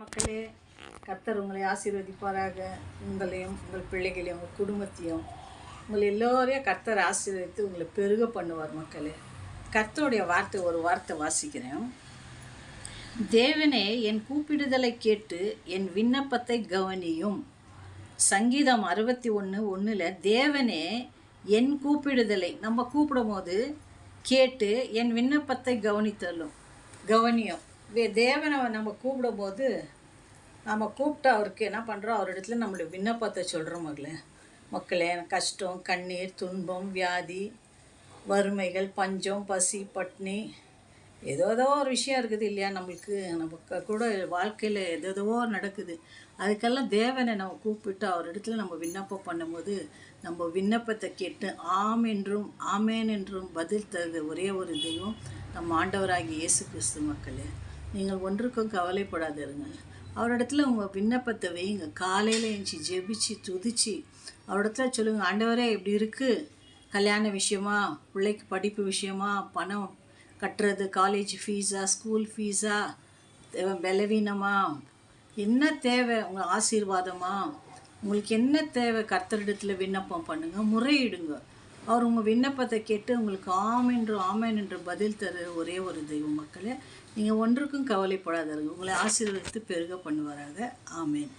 மக்களே கர்த்தர் உங்களை ஆசீர்வதிப்பாராக. உங்களையும் உங்கள் பிள்ளைகளையும் உங்கள் குடும்பத்தையும். உங்களை எல்லோரையும் கர்த்தர் ஆசீர்வதித்து உங்களை பெருக பண்ணுவார் மக்களே. கர்த்தருடைய வார்த்தை ஒரு வார்த்தை வாசிக்கிறேன். தேவனே என் கூப்பிடுதலை கேட்டு என் விண்ணப்பத்தை கவனியும். சங்கீதம் அறுபத்தி ஒன்று ஒன்றில் தேவனே என் கூப்பிடுதலை நம்ம கூப்பிடும் போது கேட்டு என் விண்ணப்பத்தை கவனித்தலும் கவனியும். தேவனை நம்ம கூப்பிடும்போது நம்ம கூப்பிட்டு அவருக்கு என்ன பண்ணுறோம் அவர் இடத்துல நம்மளுடைய விண்ணப்பத்தை சொல்கிறோம் மகளே. மக்களே எனக்கு கஷ்டம் கண்ணீர் துன்பம் வியாதி வறுமைகள் பஞ்சம் பசி பட்னி ஏதோ ஏதோ ஒரு விஷயம் இருக்குது இல்லையா நம்மளுக்கு? நம்ம கூட வாழ்க்கையில் எதோ நடக்குது. அதுக்கெல்லாம் தேவனை நம்ம கூப்பிட்டு அவர் இடத்துல நம்ம விண்ணப்பம் பண்ணும்போது நம்ம விண்ணப்பத்தை கேட்டு ஆம் என்றும் ஆமேன் என்றும் பதில் தருது ஒரே ஒரு தெய்வம் நம்ம ஆண்டவராகி இயேசு கிறிஸ்து மக்களே. நீங்கள் ஒன்றுக்கும் கவலைப்படாதிருங்க. அவரிடத்துல உங்கள் விண்ணப்பத்தை வைங்க காலையில் எழுந்துச்சி ஜெபிச்சு துதிச்சு அவரிடத்துல சொல்லுங்கள் ஆண்டவரே இப்படி இருக்குது கல்யாண விஷயமா பிள்ளைக்கு படிப்பு விஷயமா பணம் கட்டுறது காலேஜ் ஃபீஸா ஸ்கூல் ஃபீஸா பலவீனமா? என்ன தேவை? உங்கள் ஆசீர்வாதமா? உங்களுக்கு என்ன தேவை? கர்த்தரிடத்தில் விண்ணப்பம் பண்ணுங்கள் முறையிடுங்க. அவர் உங்கள் விண்ணப்பத்தை கேட்டு உங்களுக்கு ஆமென்று ஆமேன் என்று பதில் தர ஒரே ஒரு தெய்வம் மக்களே நீங்கள் ஒன்றுக்கும் கவலைப்படாதீங்க உங்களை ஆசீர்வதித்து பெருக பண்ணுவாராக. ஆமேன்.